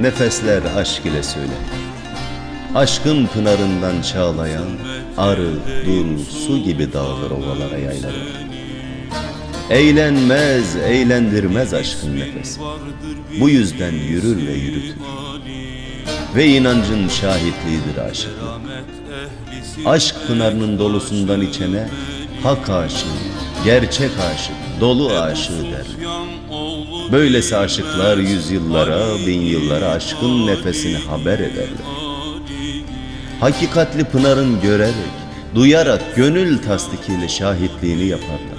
Nefesler aşk ile söyler. Aşkın pınarından çağlayan Arı, dul, su gibi dağılır ovalara yaylara Eğlenmez, eğlendirmez aşkın nefesi Bu yüzden yürür ve yürütür. Ve inancın şahitliğidir aşıklık. Aşk pınarının dolusundan içene Hak aşığı, gerçek aşık, dolu aşığı der Böylesi aşıklar yüzyıllara, bin yıllara aşkın nefesini haber ederler. Hakikatli pınarın görerek, duyarak gönül tasdikiyle şahitliğini yaparlar.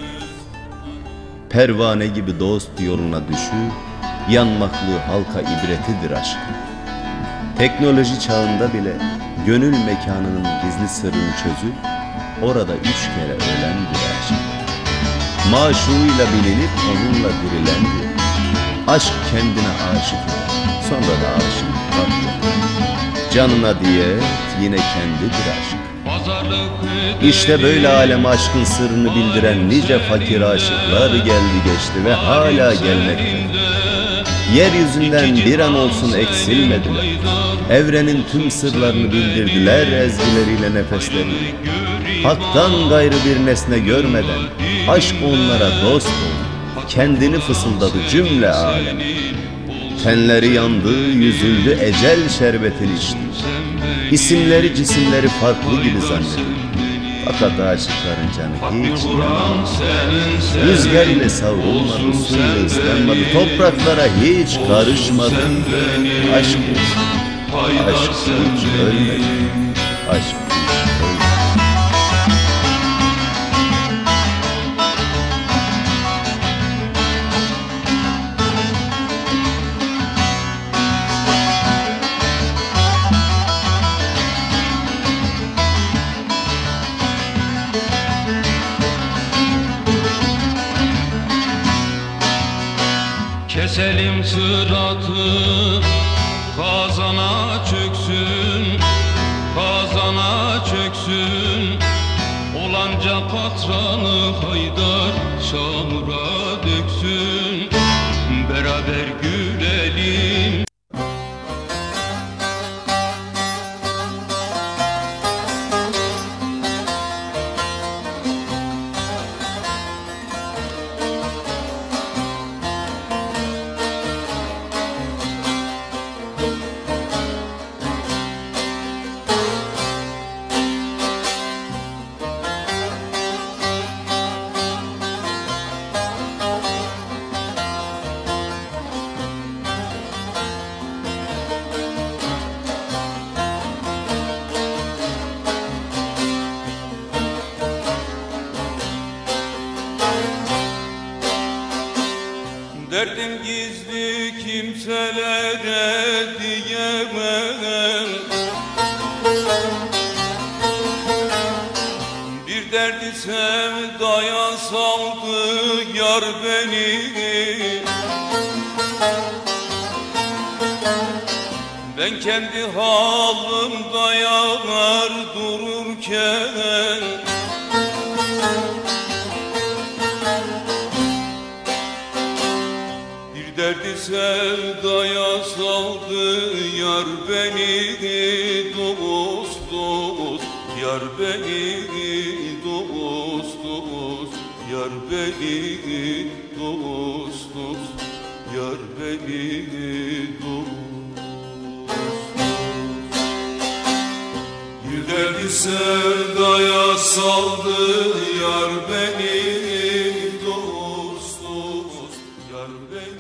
Pervane gibi dost yoluna düşü, yanmaklı halka ibretidir aşk. Teknoloji çağında bile gönül mekanının gizli sırrını çözüp, orada üç kere ölen bir aşk. Maşuğuyla bilinip onunla dirilendir. Aşk kendine aşık eder, sonra da aşık farklı. Canına diyet, yine kendidir aşk. İşte böyle alem aşkın sırrını bildiren nice fakir aşıklar geldi geçti ve hala gelmekte. Yeryüzünden bir an olsun eksilmediler. Evrenin tüm sırlarını bildirdiler ezgileriyle nefeslerini. Hak'tan gayrı bir nesne görmeden aşk onlara dost oldu. Kendini fısıldadı cümle alem. Tenleri yandı, yüzüldü, ecel şerbetini içti. İsimleri cisimleri farklı gibi zannedildi. Fakat aşıkların canı hiç yanmadı. Rüzgar ile savrulmadı, suyla ıslanmadı, topraklara hiç karışmadı. Aşk Aşk hiç ölmedi. Aşk Keselim sıratı. Kazana çöksün Kazana çöksün. Olanca katranı haydar Çamura döksün. Beraber gülelim Derdim gizli kimselere diyemem. Bir derdi sevdaya saldı yar beni. Ben kendi halimda yanar dururken sevdaya saldı Yar beni dost dost. Yar beni dost dost. Yar beni dost dost. Yar beni dost. Yüreği sevdaya saldı Yar beni dost dost. Yar beni